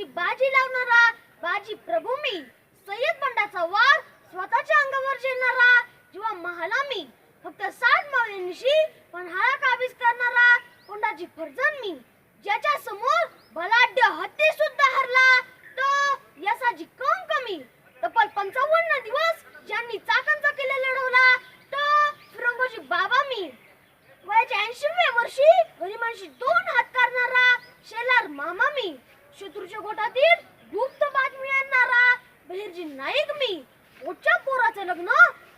स्वतःची बाजी लावणारा बाजी प्रभू मी. सय्यद बंडाचा वार स्वतःच्या अंगावर झेलणारा जेव्हा महाला मी. फक्त साठ मावळ्यांशी पण हाला काबीज करणारा कोंडाची फर्जन मी. ज्याच्या समोर बलाढ्य हत्ती सुद्धा हरला तो यसाची कम कमी तब्बल पंचावन्न दिवस ज्यांनी चाकांचा किल्ला लढवला तो फिरंगोजी बाबा मी. वयाच्या ऐंशीव्या वर्षी गरिबांशी दोन हात करणारा शेलार मामा मी. शत्रूच्या गोटातील गुप्त बातमी आणणारा बहिर्जी नाईक मी. मोठ्या पोराचं लग्न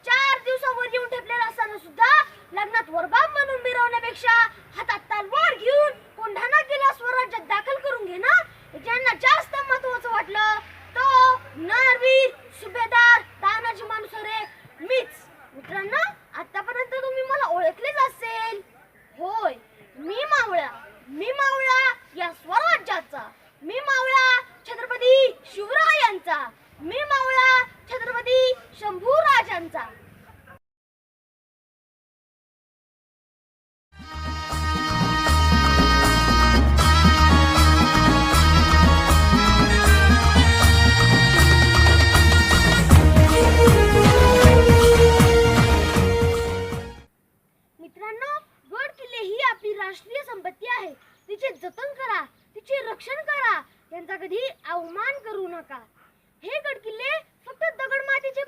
चार दिवसावर येऊन ठेपलेलं असताना सुद्धा लग्नात वरबाब म्हणून मिरवण्यापेक्षा हातात तलवार घेऊन कोंढाणा किल्ला स्वराज्यात दाखल करून घेणं ना ज्यांना जास्त महत्वाचं वाटलं तो नरवीर सुभेदार तानाजी मानुसरे मीच. मित्रांनो आतापर्यंत तुम्ही मला ओळखलेच असेल. होय मी मावळा. मी मावळा या स्वराज्याचा. मी मावळा छत्रपती शिवरायांचा मी मावळा छत्रपती शंभूराजांचा मित्रांनो गड किल्ले ही आपली राष्ट्रीय संपत्ती आहे. तिचे जतन करा. पृथ्वीचे रक्षण करा. त्यांचा कधी अवमान करू नका. हे गडकिल्ले फक्त दगड मातीचे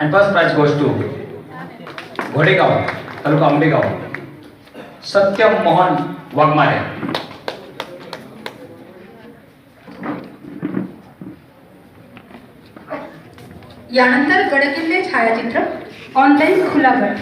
And first prize goes to घोडेगाव taluka Ambegaon. Satyam Mohan Waghmare. यानंतर गडकिल्ले छायाचित्र ऑनलाईन खुला गट